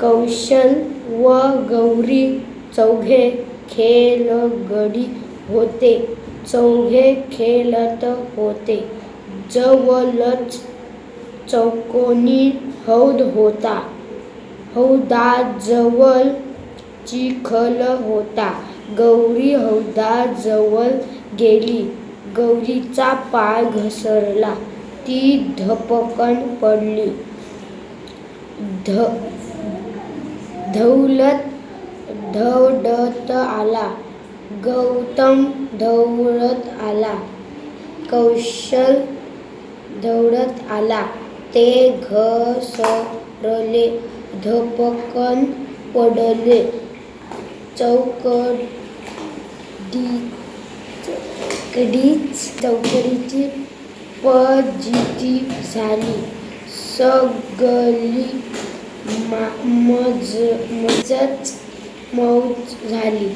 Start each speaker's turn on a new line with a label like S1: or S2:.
S1: कौशल व गौरी चौघे खेळगडी होते. चौघे खेळत होते. जवळच चौकोनी हौद होता. हौदाजवळ चिखल होता. गौरी हौदाजवळ गेली. गौरीचा पाय घसरला. ती धपकन पडली. ध धौलत धवडत आला. गौतम धावत आला. कौशल धवडत आला. ते घसरले. धपकन पडले. चौकडीची फजिती झाली. सगळी मौजच मौज झाली.